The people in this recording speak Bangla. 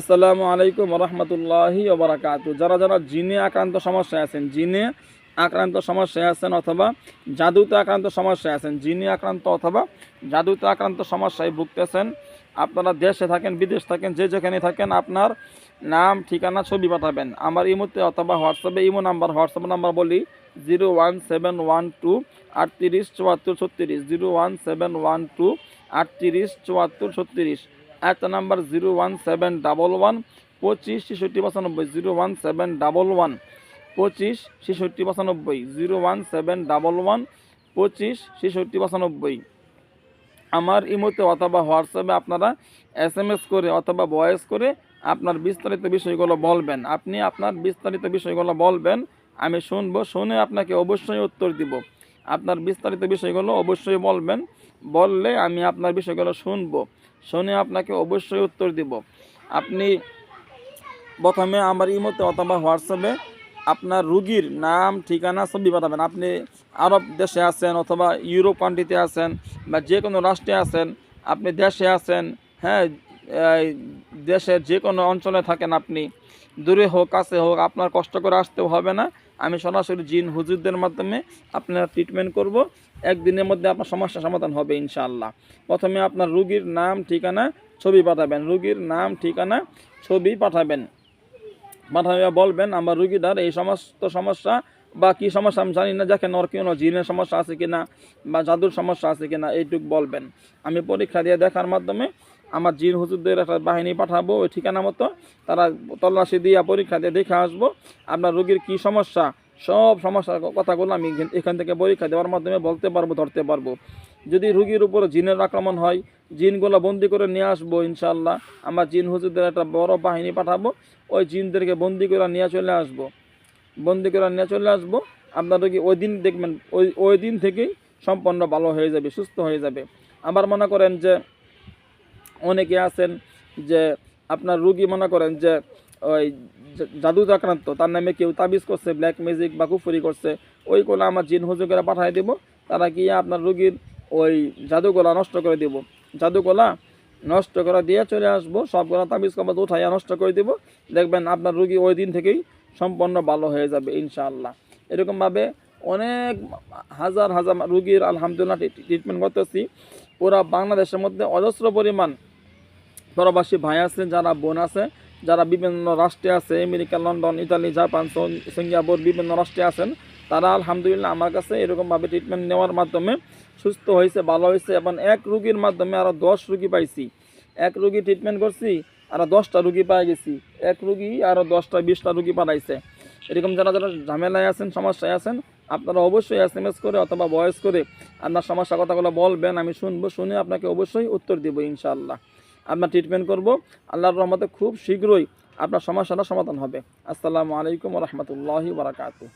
আসসালামু আলাইকুম রহমতুল্লাহি ওবরাকাতু। যারা যারা জিনে আক্রান্ত সমস্যায় আছেন, জিনে আক্রান্ত সমস্যায় আছেন অথবা জাদুতে আক্রান্ত সমস্যায় আছেন, জিনে আক্রান্ত অথবা জাদুতে আক্রান্ত সমস্যায় ভুগতেছেন, আপনারা দেশে থাকেন, বিদেশ থাকেন, যে যেখানে থাকেন, আপনার নাম, ঠিকানা, ছবি পাঠাবেন। আমার ইমোতে অথবা হোয়াটসঅ্যাপে, ইমো নাম্বার, হোয়াটসঅ্যাপ নাম্বার বলি, zero one seven one two আটত্রিশ চুয়াত্তর ছত্রিশ, zero one seven one two আটত্রিশ চুয়াত্তর ছত্রিশ। একটা number zero one seven double one পঁচিশ, ছেষট্টি, পঁচানব্বই zero one seven double one পঁচিশ, ছেষট্টি, পঁচানব্বই zero one seven double one পঁচিশ, ছেষট্টি, পঁচানব্বই। আমার ইমোতে অথবা হোয়াটসঅ্যাপে আপনারা এস এম এস করে অথবা ভয়েস করে আপনার বিস্তারিত বিষয়গুলো বলবেন। আপনি আপনার বিস্তারিত বিষয়গুলো বলবেন, আমি শুনব, শুনে আপনাকে অবশ্যই উত্তর দিব। আপনার বিস্তারিত বিষয়গুলো অবশ্যই বলবেন বললে আমি আপনার বিষয়গুলো শুনব। শুনে আপনাকে অবশ্যই উত্তর দিব। আপনি প্রথমে আমার ইমোতে অথবা হোয়াটসঅ্যাপে আপনার রুগীর নাম, ঠিকানা ছবি পাঠাবেন আপনি আরব দেশে আছেন অথবা ইউরোপ কান্ট্রিতে আছেন বা যে কোনো রাষ্ট্রে আছেন, আপনি দেশে আছেন হ্যাঁ দেশের যে কোনো অঞ্চলে থাকেন আপনি। দূরে হোক, কাছে হোক, আপনার কষ্ট করে আসতেও হবে না। আমি সরাসরি জিন হুজুরদের মাধ্যমে আপনারা ট্রিটমেন্ট করব। একদিনের মধ্যে আপনার সমস্যা সমাধান হবে ইনশাআল্লাহ। প্রথমে আপনার রুগীর নাম, ঠিকানা, ছবি পাঠাবেন। রুগীর নাম, ঠিকানা, ছবি পাঠাবেন। পাঠাবে, বলবেন, আমার রুগীটার এই সমস্ত সমস্যা বা কী সমস্যা আমি জানি না যাকে নর কোনো জিনের সমস্যা আছে কিনা বা জাদুর সমস্যা আছে কিনা, এইটুক বলবেন। আমি পরীক্ষা দিয়ে দেখার মাধ্যমে আমার জিন হুজুরদের একটা বাহিনী পাঠাবো, ওই ঠিকানা মতো। তারা তল্লাশি দিয়ে পরীক্ষা দিয়ে দেখে আসব, আপনার রোগীর কী সমস্যা। সব সমস্যার কথাগুলো আমি এখান- থেকে পরীক্ষা দেওয়ার মাধ্যমে বলতে পারব, ধরতে পারব। যদি রুগীর উপর জিনের আক্রমণ হয়, জিনগুলো বন্দি করে নিয়ে আসব ইনশাল্লাহ আমার জিন হুজুরদের একটা বড় বাহিনী পাঠাবো, ওই জিনদেরকে বন্দি করে নিয়ে চলে আসব। বন্দি করে নিয়ে চলে আসব, আপনার রোগী ওই দিন দেখবেন, ওই ওই দিন থেকেই সম্পন্ন ভালো হয়ে যাবে, সুস্থ হয়ে যাবে। আবার মনে করেন যে অনেকে আছেন যে আপনার রুগী মনে করেন যে ওই জা- জাদুতে আক্রান্ত তার নামে কেউ তাবিজ করছে ব্ল্যাক ম্যাজিক বা কুফুরি করছে ওইগুলো আমার জিন হুজুকেরা পাঠিয়ে দেবো, তারা গিয়ে আপনার রুগীর ওই জাদুগোলা নষ্ট করে দেব। জাদুগোলা নষ্ট করে দিয়ে চলে আসব, সবগুলো তাবিজ কবাদ উঠাইয়া নষ্ট করে দেবো, দেখবেন আপনার রুগী ওই দিন থেকেই সম্পন্ন ভালো হয়ে যাবে, ইনশাআল্লাহ। এরকমভাবে অনেক হাজার হাজার রুগীর আলহামদুলিল্লাহ ট্রিটমেন্ট করতেছি, পুরা বাংলাদেশের মধ্যে অজস্র পরিমাণ প্রবাসী ভাই আছে, যারা বোন আছে, যারা বিভিন্ন রাষ্ট্রে আছে, America, London, Italy, Japan Singapore, বিভিন্ন রাষ্ট্রে আছেন, তারা আলহামদুলিল্লাহ আমার কাছে এরকমভাবে ট্রিটমেন্ট নেওয়ার মাধ্যমে সুস্থ হয়েছে, ভালো হয়েছে এবং এক রুগীর মাধ্যমে আরও দশ রুগী পাইছি। এক রুগী ট্রিটমেন্ট করছি আরও দশটা রুগী পাই গেছি। এক রুগী আরও দশটা, বিশটা রুগী পাঠাইছে। এরকম যারা যারা ঝামেলায় আছেন, সমস্যায় আছেন, আপনারা অবশ্যই এস এম এস করে অথবা ভয়েস করে আপনার সমস্যা কথাগুলো বলবেন, আমি শুনব, শুনে আপনাকে অবশ্যই উত্তর দেবো ইনশাআল্লাহ। আপনার ট্রিটমেন্ট করব। আল্লাহর রহমতে খুব শীঘ্রই আপনার সমস্যাটা সমাধান হবে। আসসালামু আলাইকুম রহমতুল্লাহি বারাকাতু